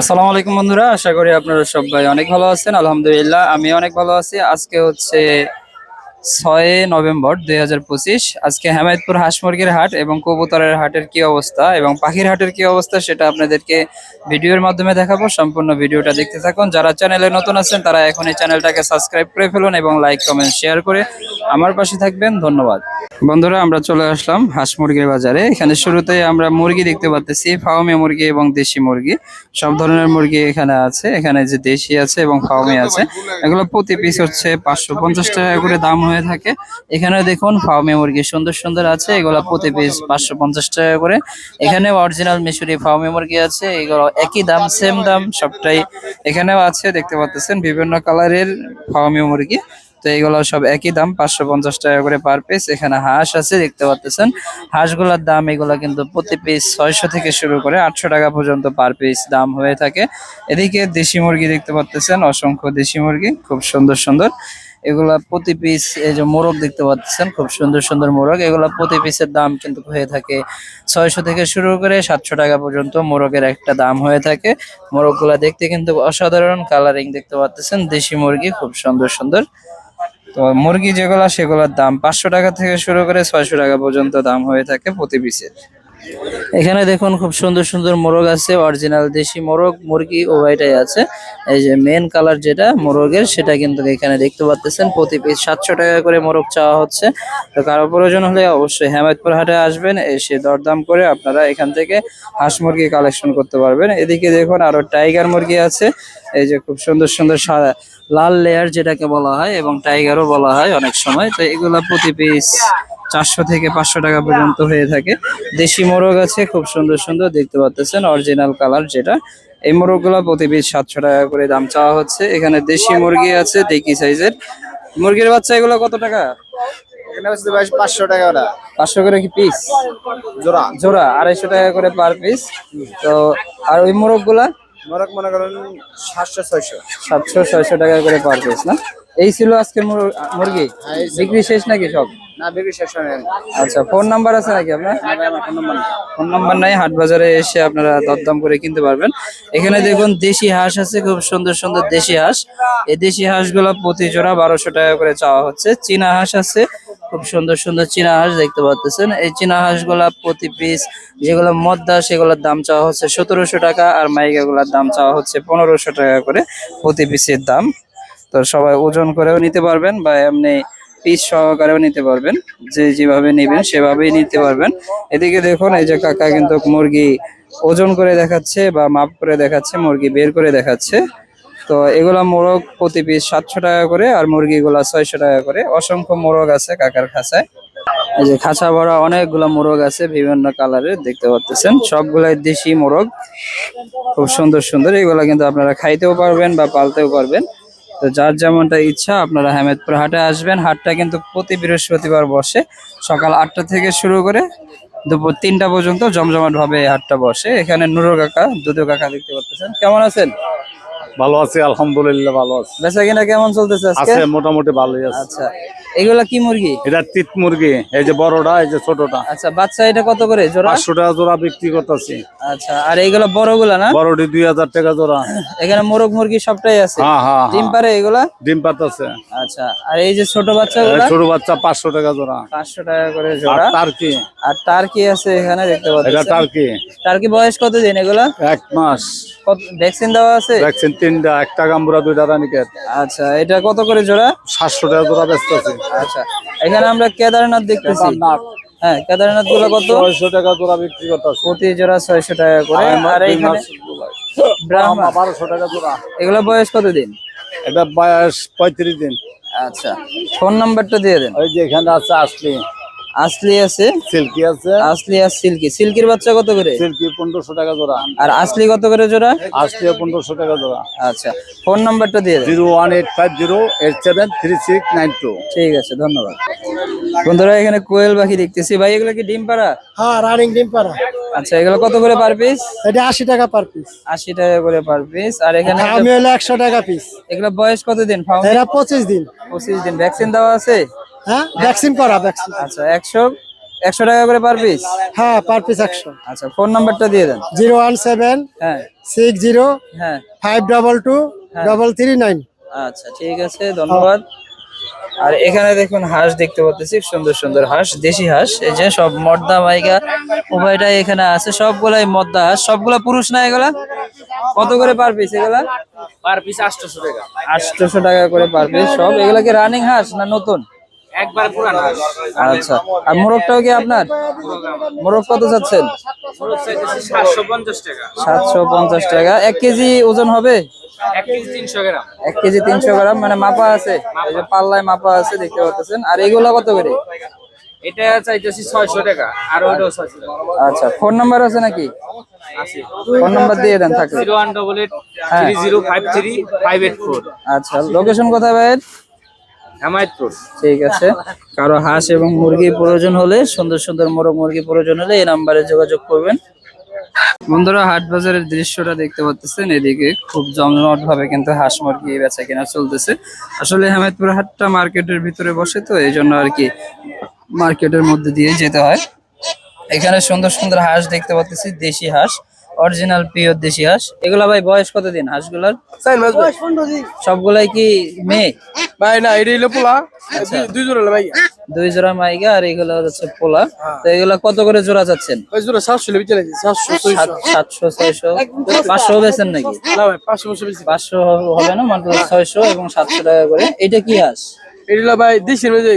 আসসালামু আলাইকুম বন্ধুরা, আশা করি আপনারা সবাই অনেক ভালো আছেন। আলহামদুলিল্লাহ আমি অনেক ভালো আছি। আজকে হচ্ছে ছয় নভেম্বর দুই হাজার পঁচিশ। আজকে হেমায়তপুর হাঁস মুরগির হাট এবং কবুতরের হাটের কি অবস্থা এবং পাখির হাটের কি অবস্থা সেটা আপনাদেরকে ভিডিওর মাধ্যমে দেখাবো। সম্পূর্ণ ভিডিওটা দেখতে থাকুন। যারা চ্যানেলে নতুন আছেন, তারা এখন এই চ্যানেলটাকে সাবস্ক্রাইব করে ফেলুন এবং লাইক, কমেন্ট, শেয়ার করে আমার পাশে থাকবেন। ধন্যবাদ। বন্ধুরা, আমরা চলে আসলাম হাঁস মুরগির বাজারে। এখানে শুরুতেই আমরা মুরগি দেখতে পাচ্ছি ফাউমি মুরগি এবং দেশি মুরগি। সব ধরনের মুরগি এখানে আছে। এখানে যে দেশি আছে এবং ফাউমি আছে। এগুলো প্রতি পিস হচ্ছে পাঁচশো পঞ্চাশ টাকা করে দাম হয়ে থাকে। এখানে দেখুন ফাউমি মুরগি সুন্দর সুন্দর আছে। এগুলো প্রতি পিস পাঁচশো পঞ্চাশ টাকা করে। এখানে অরিজিনাল মিশরি ফাউমি মুরগি আছে। এগুলো একই দাম সেম দাম, সবটাই এখানেও আছে, দেখতে পাচ্ছেন বিভিন্ন কালারের ফাউমি মুরগি। তো এগুলো সব একই দাম, পাঁচশো পঞ্চাশ টাকা করে পার পিস এখানে হাঁস আছে, দেখতে পাচ্ছেন হাঁসগুলোর দাম এগুলো কিন্তু প্রতি পিস ছয়শো থেকে শুরু করে আটশো টাকা পর্যন্ত পার পিস দাম হয়ে থাকে। এদিকে দেশি মুরগি দেখতে পাচ্ছেন অসংখ্য দেশি মুরগি, খুব সুন্দর সুন্দর। এগুলা প্রতি পিস এই যে মোরগ দেখতে পাচ্ছেন, খুব সুন্দর সুন্দর মোরগ। এগুলা প্রতি পিসের দাম কিন্তু হয়ে থাকে ছয়শো থেকে শুরু করে সাতশো টাকা পর্যন্ত মোরগের একটা দাম হয়ে থাকে। মোরগগুলা দেখতে কিন্তু অসাধারণ কালারিং দেখতে পাচ্ছেন, দেশি মুরগি, খুব সুন্দর সুন্দর। তো মুরগি যেগুলা, সেগুলোর দাম পাঁচশো টাকা থেকে শুরু করে ছয়শো টাকা পর্যন্ত দাম হয়ে থাকে প্রতি পিসের এখানে দেখুন খুব সুন্দর সুন্দর মোরগ আছে, অরিজিনাল দেশি মোরগ, মুরগি উভয়টাই আছে। এই যে মেন কালার যেটা মোরগের, সেটা কিন্তু এখানে দেখতে পাচ্ছেন প্রতি পিস সাতশো টাকা করে মোরগ চাওয়া হচ্ছে। তো কারও প্রয়োজন হলে অবশ্যই হেমায়তপুর হাটে আসবেন, এসে দরদাম করে আপনারা এখান থেকে হাঁস মুরগি কালেকশন করতে পারবেন। এদিকে দেখুন আরও টাইগার মুরগি আছে, এই যে খুব সুন্দর সুন্দর সাদা লাল লেয়ার যেটাকে বলা হয় এবং টাইগারও বলা হয় অনেক সময়। তো এগুলা প্রতি পিস চারশো থেকে পাঁচশো টাকা পর্যন্ত হয়ে থাকে। দেশি মোরগ আছে খুব সুন্দর সুন্দর দেখতে পাচ্ছেন অরিজিনাল কালার যেটা। এই মোরগগুলো প্রতি পিস সাতশো টাকা করে দাম চাওয়া হচ্ছে। এখানে দেশি মুরগি আছে দেখি সাইজের মুরগির বাচ্চা এগুলো কত টাকা? পাঁচশো টাকা পাঁচশো করে কি পিস জোড়া। জোড়া আড়াইশো টাকা করে পার পিস তো আর ওই মোরগ মনে করেন সাতশো ছয়শো। সাতশো ছয়শো টাকা করে পার পিস না? এই ছিল আজকের মুরগি? হ্যাঁ, বিক্রি শেষ নাকি সব? না বিক্রি শেষ হয় আচ্ছা ফোন নাম্বার আছে নাকি আপনার? ফোন নাম্বার নাই। হাট বাজারে এসে আপনারা দরদাম করে কিনতে পারবেন। এখানে দেখুন দেশি হাঁস আছে খুব সুন্দর সুন্দর দেশি হাঁস। এই দেশি হাঁসগুলো প্রতি জোড়া বারোশো টাকা করে চাওয়া হচ্ছে। চীনা হাঁস আছে খুব সুন্দর সুন্দর চীনা হাঁস দেখতে পাচ্ছেন এই চীনা হাঁসগুলা প্রতি পিস যেগুলো মদ্দা, সেগুলোর দাম চাওয়া হচ্ছে সতেরোশো টাকা আর মাইকাগুলোর দাম চাওয়া হচ্ছে পনেরোশো টাকা করে প্রতি পিসের দাম। তো সবাই ওজন করেও নিতে পারবেন বা এমনি পিস সহকারেও নিতে পারবেন। যে যেভাবে নেবেন সেভাবেই নিতে পারবেন। এদিকে দেখুন, এই যে কাকা কিন্তু মুরগি ওজন করে দেখাচ্ছে বা মাপ করে দেখাচ্ছে, মুরগি বের করে দেখাচ্ছে। তো এগুলা মোরগ প্রতি পিস সাতশো টাকা করে আর মুরগিগুলা ছয়শো টাকা করে। অসংখ্য মোরগ আছে কাকার খাঁচায়। এই যে খাঁচা ভরা অনেকগুলা মোরগ আছে বিভিন্ন কালারের, দেখতে পাচ্ছেন। সবগুলাই দেশি মোরগ। খুব সুন্দর সুন্দর। এগুলা কিন্তু আপনারা খাইতেও পারবেন বা পালতেও পারবেন। তো যার যেমনটা ইচ্ছা আপনারা হেমেদপুর হাটে আসবেন। হাটটা কিন্তু প্রতি বৃহস্পতিবার বসে। সকাল আটটা থেকে শুরু করে দুপুর তিনটা পর্যন্ত জমজমাট ভাবে হাটটা বসে। এখানে নুরো কাকা, দুদু কাকা দেখতে পাচ্ছেন। কেমন আছেন? ভালো আছি আলহামদুলিল্লাহ ভালো আছি। বেচা কিনা কেমন চলতেছে আজকে? আছে মোটামুটি ভালোই আছে। আচ্ছা এগুলা কি মুরগি? এটা তিত মুরগি এই যে বড়টা এই যে ছোটটা। আচ্ছা বাচ্চা এটা কত করে জোড়া? পাঁচশো টাকা জোড়া বিক্রি করতেছি। আচ্ছা আর এইগুলা বড়গুলা না? বড়টি দুই হাজার টাকা জোড়া। এখানে মোরগ মুরগি সবটাই আছে। হ্যাঁ হ্যাঁ ডিম হ্যাঁ। পারে এগুলা? ডিম পাতাছে আচ্ছা আর এই যে ছোট বাচ্চাগুলা? ছোট বাচ্চা পাঁচশো টাকা জোড়া। পাঁচশো টাকা করে জোড়া। আর টার্কি। আর টার্কি আছে এখানে দেখতে পাচ্ছেন। এটা টার্কি। টার্কি বয়স কত দিন এগুলা? এক মাস। কত ভ্যাকসিন দেওয়া আছে? ভ্যাকসিন তিনটা একটা গাম্বুরা দুইটা রানিকেট আচ্ছা এটা কত করে জোড়া? সাতশো টাকা জোড়া ব্যস্ত আছে। আচ্ছা এখানে আমরা কেদারনাথ দেখতেছি। হ্যাঁ কেদারনাথগুলো কত? ছয়শো টাকা জোড়া বিক্রি করতেছে। প্রতি জোড়া ছয়শো টাকা করে। আর এইখানে ব্রাহ্মা। বারোশো টাকা জোড়া। এগুলো বয়স কত দিন এটা বয়স পঁয়ত্রিশ দিন। আচ্ছা ফোন নাম্বারটা দিয়ে দেন। ওই যে এখানে আছে আসলি। আসলি আছে? সিল্কি আছে। আসলি আর সিল্কি। সিল্কির বাচ্চা কত করে? সিল্কি পনেরোশো টাকা জোড়া। আর আসলি কত করে জোড়া? আসলি পনেরোশো টাকা জোড়া। আচ্ছা ফোন নাম্বারটা দিয়ে zero one eight five zero eight seven three six nine two. ঠিক আছে ধন্যবাদ। বন্ধুরা এখানে কোয়েল পাখি দেখতেছি। ভাই এগুলো কি ডিম পাড়া? হ্যাঁ রানিং ডিম পাড়া। আচ্ছা এগুলো কত করে পার পিস? এটা আশি টাকা পার পিস। আশি টাকা করে পার পিস। আর এখানে আমি হলো একশো টাকা পিস। এগুলো বয়স কত দিন ফাউন্ড এরা পঁচিশ দিন। পঁচিশ দিন। ভ্যাকসিন দেওয়া আছে? হ্যাঁ? ভ্যাকসিন করা ভ্যাকসিন আচ্ছা একশো একশো টাকা করে পার পিস হ্যাঁ পার পিস একশো। আচ্ছা ফোন নাম্বারটা দিয়ে দেন। জিরো ওয়ান সেভেন হ্যাঁ। সিক্স জিরো হ্যাঁ। Five double two double three nine. আচ্ছা ঠিক আছে ধন্যবাদ। আর এখানে দেখুন হাঁস দেখতে পাচ্ছি সুন্দর সুন্দর হাঁস দেশি হাঁস এই যে সব মর্দা মাইকা উভয়টাই এখানে আছে সবগুলাই মর্দা হাঁস সবগুলা পুরুষ না এগুলা? কত করে পার পিস এগুলা? পার পিস আটশোশো টাকা। আটশোশো টাকা করে পার পিস সব। এগুলা কি রানিং হাঁস না নতুন? একবার পুরান। আচ্ছা আর মোরগটাও কি আপনার? মোরগ কত চাচ্ছেন সাতশো পঞ্চাশ টাকা। এক কেজি ওজন হবে? এক কেজি তিনশো গ্রাম। মানে মাপা আছে? পাল্লায় মাপা আছে দেখতে পাচ্ছেন। আর এগুলো কত করে? এটা চাইতেছি ছয়শো টাকা আর ওইটাও ছয়শো আচ্ছা ফোন নাম্বার আছে নাকি? ফোন নাম্বার দিয়ে দেন থাকলে। জিরো ওয়ান ডবল এইট হ্যাঁ। Three zero five three five eight four. আচ্ছা লোকেশন কোথায় হেমায়তপুর। ঠিক আছে। কারও হাঁস এবং মুরগি প্রয়োজন হলে, সুন্দর সুন্দর মোরগ মুরগি প্রয়োজন হলে এই নাম্বারে যোগাযোগ করবেন। বন্ধুরা, হাট বাজারের দৃশ্যটা দেখতে পাচ্ছেন এদিকে খুব জমজমাট ভাবে কিন্তু হাঁস মুরগি বেচা কেনা চলতেছে। আসলে হামেদপুর হাটটা মার্কেটের ভিতরে বসে তো, এই জন্য আর কি মার্কেটের মধ্যে দিয়ে যেতে হয়। এখানে সুন্দর সুন্দর হাঁস দেখতে পাচ্ছি দেশি হাঁস। অরিজিনাল পিওর দেশি হাঁস। এগুলা ভাই বয়স কতদিন হাঁসগুলার? সবগুলাই কি মেয়ে? ভাই না এটা হলো পোলা। দুই জোড়া ভাই। দুই জোড়া মাইগা আর এগুলো হচ্ছে পোলা। তো এগুলা কত করে জোড়া যাচ্ছেন ওই জোড়া সাতশো ভিতরে সাতশো সাত- সাতশো ছয়শো। পাঁচশো বেছেন নাকি? না ভাই পাঁচশো বছর বেশি পাঁচশো হবে না মাত্র ছয়শো এবং সাতশো টাকা করে। এটা কি হাঁস? এটা ভাই দেশের মধ্যে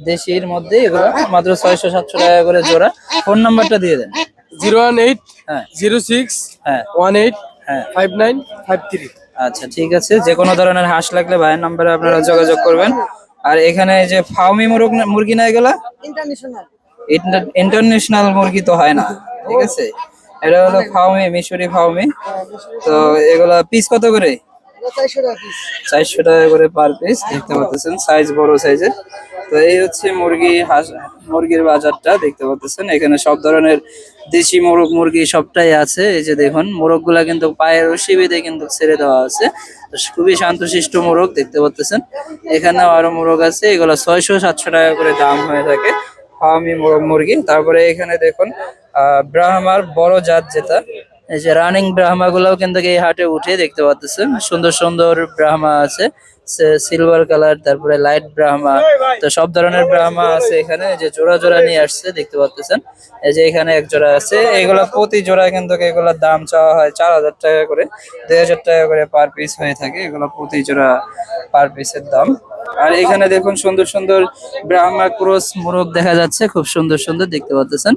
দেশির মধ্যে এগুলো মাত্র ছয়শো সাতশো টাকা করে জোড়া। ফোন নাম্বারটা দিয়ে দেন। জিরো ওয়ান এইট হ্যাঁ। জিরো সিক্স হ্যাঁ। ওয়ান এইট হ্যাঁ। Five nine five three. আচ্ছা ঠিক আছে। যে কোনো ধরনের হাঁস লাগলে ভাইয়ের নাম্বারে আপনারা যোগাযোগ করবেন। আর এখানে যে ফাউমি মুরগ মুরগি না এগুলা? ইন্টারন্যাশনাল। মুরগি তো হয় না ঠিক আছে? এটা হলো ফাউমি মিশরি ফাউমি তো এগুলা পিস কত করে? চারশো টাকা করে পার পিস দেখতে পাচ্ছেন সাইজ বড় সাইজের তো এই হচ্ছে মুরগি হাঁস মুরগির বাজারটা, দেখতে পাচ্ছেন, এখানে সব ধরনের দেশি মোরগ, মুরগি সবটাই আছে। এই যে দেখুন মোরগগুলা কিন্তু পায়ের রশি বেঁধে কিন্তু ছেড়ে দেওয়া আছে। খুবই শান্তশিষ্ট মোরগ, দেখতে পাচ্ছেন। এখানে আরও মোরগ আছে, এগুলো ছয়শো সাতশো টাকা করে দাম হয়ে থাকে ফার্মি মোরগ মুরগি। তারপরে এখানে দেখুন, আহ, ব্রাহ্মার বড় জাত যেটা এই যে রানিং ব্রাহ্মা গুলাও কিন্তু এই হাটে উঠে দেখতে পাচ্ছেন সুন্দর সুন্দর ব্রাহ্মা আছে সিলভার কালার তারপরে লাইট ব্রাহ্মা তো সব ধরনের ব্রাহ্মা আছে এখানে। যে জোড়া জোড়া নিয়ে আসছে, দেখতে পাচ্ছেন এই যে এখানে এক জোড়া আছে, এগুলা প্রতি জোড়া কিন্তু এগুলোর দাম চাওয়া হয় চার হাজার টাকা করে, দুই হাজার টাকা করে পার পিস হয়ে থাকে, এগুলো প্রতি জোড়া পার পিসের দাম। আর এখানে দেখুন সুন্দর সুন্দর ব্রাহ্মা ক্রস মোরগ দেখা যাচ্ছে, খুব সুন্দর সুন্দর দেখতে পাচ্ছেন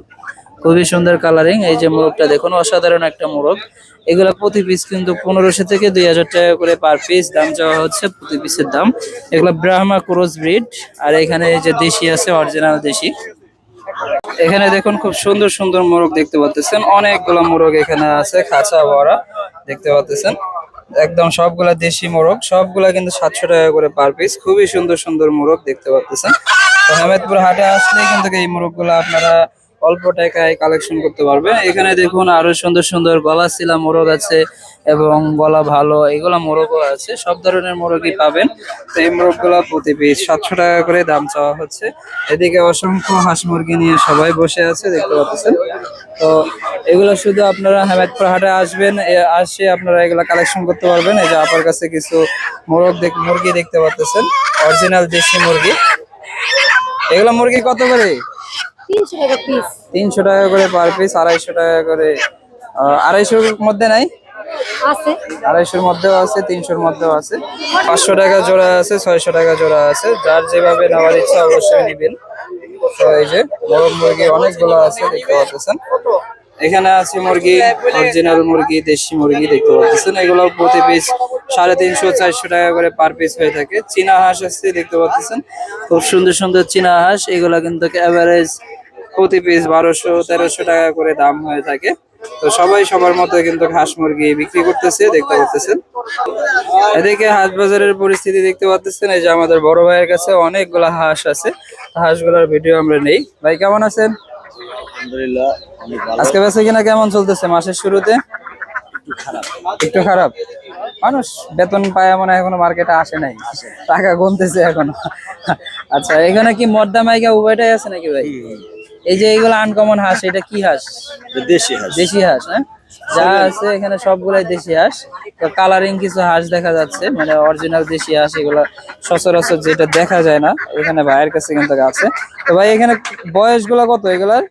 খুবই সুন্দর কালারিং এই যে মোরগটা দেখুন, অসাধারণ একটা মোরগ। এগুলা প্রতি পিস কিন্তু পনেরোশো থেকে দুই হাজার টাকা করে পার পিস দাম চাওয়া হচ্ছে প্রতি পিসের দাম। এগুলা ব্রাহ্মা ক্রস ব্রিড আর এখানে যে দেশি আছে অরিজিনাল দেশি। এখানে দেখুন, খুব সুন্দর সুন্দর মোরগ দেখতে পাচ্ছেন। অনেকগুলো মোরগ এখানে আছে, খাঁচা ভরা, দেখতে পাচ্ছেন। একদম সবগুলা দেশি মোরগ, সবগুলা কিন্তু সাতশো টাকা করে পার পিস খুবই সুন্দর সুন্দর মোরগ দেখতে পাচ্ছেন। তো হামেদপুর হাটে আসলে কিন্তু এই মোরগগুলো আপনারা অল্প টাকায় কালেকশন করতে পারবেন এখানে দেখুন আরও সুন্দর সুন্দর গলা শিলা মোরগ আছে এবং গলা ভালো, এগুলা মোরগও আছে। সব ধরনের মোরগই পাবেন। তো এই মোরগগুলা প্রতি পিস সাতশো টাকা করে দাম চাওয়া হচ্ছে। এদিকে অসংখ্য হাঁস মুরগি নিয়ে সবাই বসে আছে, দেখতে পাচ্ছেন। তো এগুলো শুধু আপনারা হেমায়তপুর হাটে আসবেন আসে আপনারা এগুলা কালেকশন করতে পারবেন। এই যে আপনার কাছে কিছু মোরগ দেখ, মুরগি দেখতে পাচ্ছেন। অরিজিনাল দেশি মুরগি। এগুলো মুরগি কত করে? তিনশো টাকা করে পার পিস আড়াইশো টাকা করে আড়াইশোর মধ্যে নাই? আছে। আড়াইশোর মধ্যেও আছে তিনশোর মধ্যেও আছে। পাঁচশো টাকা জোড়া আছে ছয়শো টাকা জোড়া আছে। যার যেভাবে নেওয়ার ইচ্ছা অবশ্যই নিবেন। তো এই যে বড় মুরগি অনেকগুলো আছে দেখতে পাচ্ছেন। এখানে আছে মুরগি অরিজিনাল মুরগি দেশি মুরগি দেখতে পাচ্ছেন। এগুলো প্রতি পিস সাড়ে তিনশো চারশো টাকা করে পার পিস হয়ে থাকে। চীনা হাঁস আছে দেখতে পাচ্ছেন। খুব সুন্দর সুন্দর চীনা হাঁস। এগুলো কিন্তু অ্যাভারেজ প্রতি পিস বারোশো তেরোশো টাকা করে দাম হয়ে থাকে। তো সবাই সবার মতো কিন্তু হাঁস মুরগি বিক্রি করতেছে দেখতে পাচ্ছেন। এদিকে হাঁস বাজারের পরিস্থিতি দেখতে পাচ্ছেন এই যে আমাদের বড় ভাইয়ের কাছে অনেকগুলা হাঁস আছে। হাঁসগুলোর ভিডিও আমরা নেই। ভাই কেমন আছেন? আলহামদুলিল্লাহ আজকে বেচা কিনা কেমন চলতেছে মাসের শুরুতে? একটু খারাপ। মানুষ বেতন পায় মনে হয় এখনও মার্কেটে আসে নাই। টাকা গুনতেছে এখনও। আচ্ছা এখানে কি মর্দা মাইকা উভয়টাই আছে নাকি ভাই? এই যে এইগুলো আনকমন হাঁস এটা কি হাঁস? দেশি হাঁস। দেশি হাঁস হ্যাঁ? যা আছে এখানে সবগুলাই দেশি হাঁস। তো কালারিং কিছু হাঁস দেখা যাচ্ছে মানে অরিজিনাল দেশি হাঁস এগুলো সচরাচর যেটা দেখা যায় না এখানে ভাইয়ের কাছে কিন্তু আছে। তো ভাই এখানে বয়সগুলা কত এগুলার?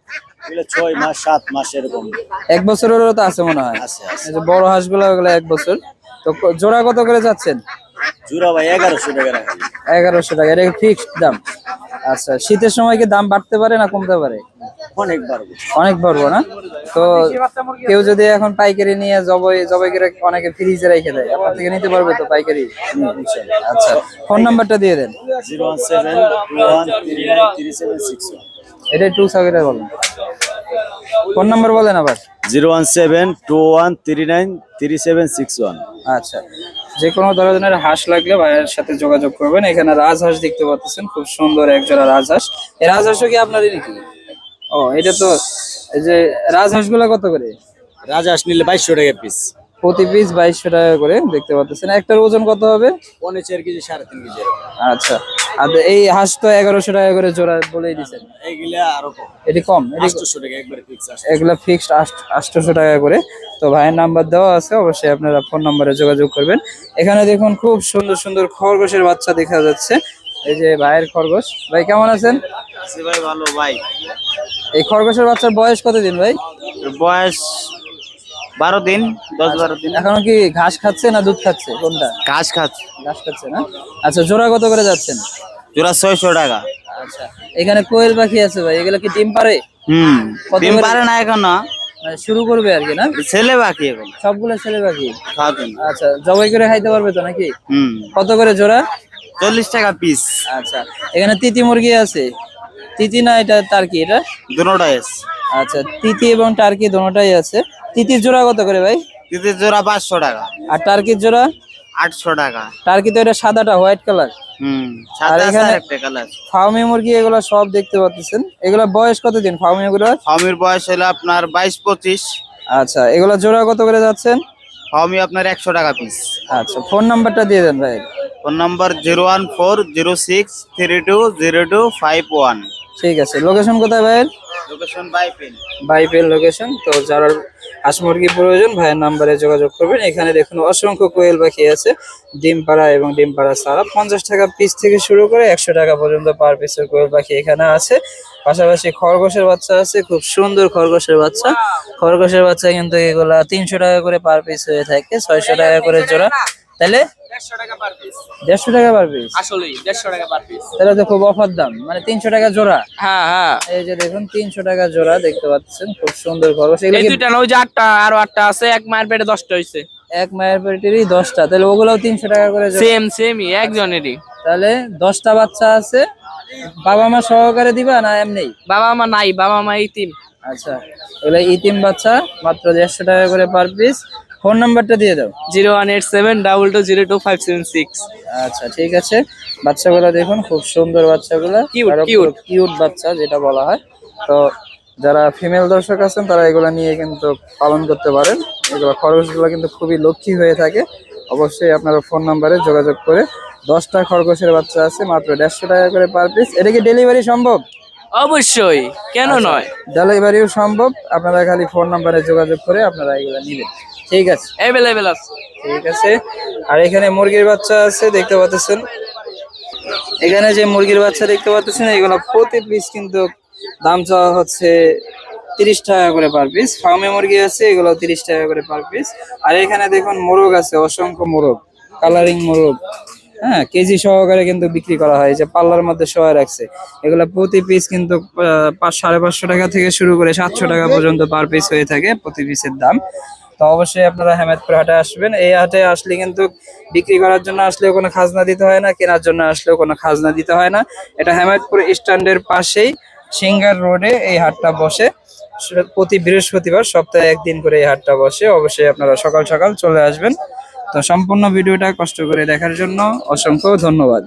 ছয় মাস সাত মাস এরকম। এক বছরেরও তো আছে মনে হয়। আছে আছে। যে বড় হাঁসগুলো ওগুলো এক বছর। তো জোড়া কত করে যাচ্ছেন? জোড়া ভাই এগারোশো টাকা রাখা এগারোশো টাকা এটা ফিক্সড দাম? আচ্ছা শীতের সময় কি দাম বাড়তে পারে না কমতে পারে? অনেক বাড়বে। অনেক না? তো কেউ যদি এখন পাইকারি নিয়ে জবাই জবাই করে অনেকে ফ্রিজে রেখে দেয় আপনার থেকে নিতে পারবে তো পাইকারি? আচ্ছা ফোন নাম্বারটা দিয়ে দেন। Zero one seven one three seven six এটা টু বলেন। ফোন নাম্বার বলেন আবার। Zero one seven two one three nine three seven six one. আচ্ছা। যে কোনো ধরনের হাঁস লাগলে ভাইয়ের সাথে যোগাযোগ করবেন। এখানে রাজহাঁস দেখতে পাচ্ছেন, খুব সুন্দর একজোড়া রাজহাঁস। এই রাজহাঁসও কি আপনারই নাকি? ও, এটা তো এই যে রাজহাঁসগুলা কত করে? রাজহাঁস নিলে বাইশশো টাকা পিস প্রতি পিস বাইশশো টাকা করে দেখতে পাচ্ছেন। একটার ওজন কত হবে? পনেরো চার কেজি সাড়ে তিন কেজি আচ্ছা। আর এই হাঁস তো এগারোশো টাকা করে জোড়া বলেই দিচ্ছেন। এইগুলা আরও কম। এটি কম? এগুলা ফিক্সড আটশোশো টাকা করে। তো ভাইয়ের নাম্বার দেওয়া আছে অবশ্যই আপনারা ফোন নাম্বারে যোগাযোগ করবেন। এখানে দেখুন খুব সুন্দর সুন্দর খরগোশের বাচ্চা দেখা যাচ্ছে। এই যে ভাইয়ের খরগোশ। ভাই কেমন আছেন? ভাই ভালো ভাই। এই খরগোশের বাচ্চার বয়স কতদিন ভাই? বয়স বারো দিন দশ বারো দিন। এখন কি ঘাস খাচ্ছে না দুধ খাচ্ছে? কোনটা? ঘাস খাচ্ছে। ঘাস খাচ্ছে না? আচ্ছা জোড়া কত করে যাচ্ছেন? জোড়া ছয়শো টাকা। আচ্ছা এখানে কোয়েল পাখি আছে ভাই এগুলো কি ডিম পারে হুম কত ডিম পারে না এখন। না মানে শুরু করবে আর কি না? ছেলে বাকি এখন। সবগুলো ছেলে খাওয়াতেন আচ্ছা জবাই করে খাইতে পারবে তো নাকি? হুম। কত করে জোড়া? চল্লিশ টাকা পিস আচ্ছা এখানে তিতি মুরগি আছে। তিতি না এটা টার্কি? এটা? দুটাই আচ্ছা তিতি এবং টার্কি দোনোটাই আছে। তিতির জোড়া কত করে ভাই? কিন্তু জোড়া পাঁচশো টাকা। আর টার্কির জোড়া? আটশো টাকা। টার্কি তো এটা সাদাটা হোয়াইট কালার। হুম আর এখানে- ফার্মি মুরগি এগুলো সব দেখতে পাচ্ছেন। এগুলো বয়স কতদিন এগুলোর হমির বয়স হলো আপনার বাইশ পঁচিশ। আচ্ছা এগুলো জোড়া কত করে যাচ্ছেন? হমি আপনার একশো টাকা পিস আচ্ছা ফোন নাম্বারটা দিয়ে দেন ভাই। Phone number zero one four zero six three two zero two five one ঠিক আছে লোকেশন কোথায় লোকেশন বাইপেল লোকেশন তো যারা হাঁস মুরগি প্রয়োজন ভাইয়ের নাম্বারে যোগাযোগ করবেন। এখানে দেখুন অসংখ্য কোয়েল পাখি আছে ডিম পাড়া এবং ডিম পাড়া সারা। পঞ্চাশ টাকা পিস থেকে শুরু করে একশো টাকা পর্যন্ত পার পিসের কোয়েল পাখি এখানে আছে। পাশাপাশি খরগোশের বাচ্চা আছে খুব সুন্দর খরগোশের বাচ্চা। খরগোশের বাচ্চা কিন্তু এগুলা তিনশো টাকা করে পার পিস হয়ে থাকে ছয়শো টাকা করে জোড়া। তাহলে দেড়শো টাকা পার পিস দেড়শো টাকা পার পিস আসলেই দেড়শো টাকা পার পিস তাহলে তো খুব অফার দাম মানে তিনশো টাকা জোড়া। হ্যাঁ হ্যাঁ। এই যে দেখুন তিনশো টাকা জোড়া দেখতে পাচ্ছেন খুব সুন্দর এই দুইটা না ওই যে আটটা আরও আটটা আছে এক মায়ের পেটে দশটা হয়েছে এক মায়ের পেটেরই দশটা তাহলে ওগুলাও তিনশো টাকা করে। সেম সেমই একজনেরই। তাহলে দশটা বাচ্চা আছে বাবা মা সহকারে দিবা না এমনি? বাবা মা নাই বাবা মা ইতিম। আচ্ছা এগুলো ইতিম বাচ্চা মাত্র দেড়শো টাকা করে পার পিস ফোন নাম্বারটা দিয়ে দাও। Zero one eight seven double two zero two five seven six. আচ্ছা ঠিক আছে। বাচ্চাগুলো দেখুন খুব সুন্দর বাচ্চাগুলো. কিউট বাচ্চা যেটা বলা হয়। তো যারা ফিমেল দর্শক আছেন তারা এগুলো নিয়ে কিন্তু পালন করতে পারেন। এগুলো খরগোশগুলো কিন্তু খুবই লক্ষ্মী হয়ে থাকে। অবশ্যই আপনারা ফোন নাম্বারে যোগাযোগ করে দশটা খরগোশের বাচ্চা আছে মাত্র দেড়শো টাকা করে পার পিস এটা কি ডেলিভারি সম্ভব? অবশ্যই কেন নয়? ডেলিভারিও সম্ভব। আপনারা খালি ফোন নাম্বারে যোগাযোগ করে আপনারা এগুলো নেবেন। ঠিক আছে। অ্যাভেলেবেল আছে। ঠিক আছে। আর এখানে মুরগির বাচ্চা আছে দেখতে পাচ্ছেন। এখানে যে মুরগির বাচ্চা দেখতে পাচ্ছেন এগুলো প্রতি পিস কিন্তু দাম চাওয়া হচ্ছে তিরিশ টাকা করে পার পিস ফার্মে মুরগি আছে এগুলো তিরিশ টাকা করে পার পিস আর এখানে দেখুন মোরগ আছে অসংখ্য মোরগ। কালারিং মোরগ। হ্যাঁ কেজি সহকারে কিন্তু বিক্রি করা হয়। যে পাল্লার মধ্যে সহায় রাখছে। এগুলো প্রতি পিস কিন্তু পাঁচ সাড়ে পাঁচশো টাকা থেকে শুরু করে সাতশো টাকা পর্যন্ত পার পিস হয়ে থাকে প্রতি পিসের দাম। তো অবশ্যই আপনারা হেমায়তপুর হাটে আসবেন। এই হাটে আসলে কিন্তু বিক্রি করার জন্য আসলেও কোনো খাজনা দিতে হয় না, কেনার জন্য আসলেও কোনো খাজনা দিতে হয় না। এটা হেমায়তপুর স্ট্যান্ডের পাশেই সিঙ্গার রোডে এই হাটটা বসে। প্রতি বৃহস্পতিবার সপ্তাহে একদিন করে এই হাটটা বসে। অবশ্যই আপনারা সকাল সকাল চলে আসবেন। তো সম্পূর্ণ ভিডিওটা কষ্ট করে দেখার জন্য অসংখ্য ধন্যবাদ।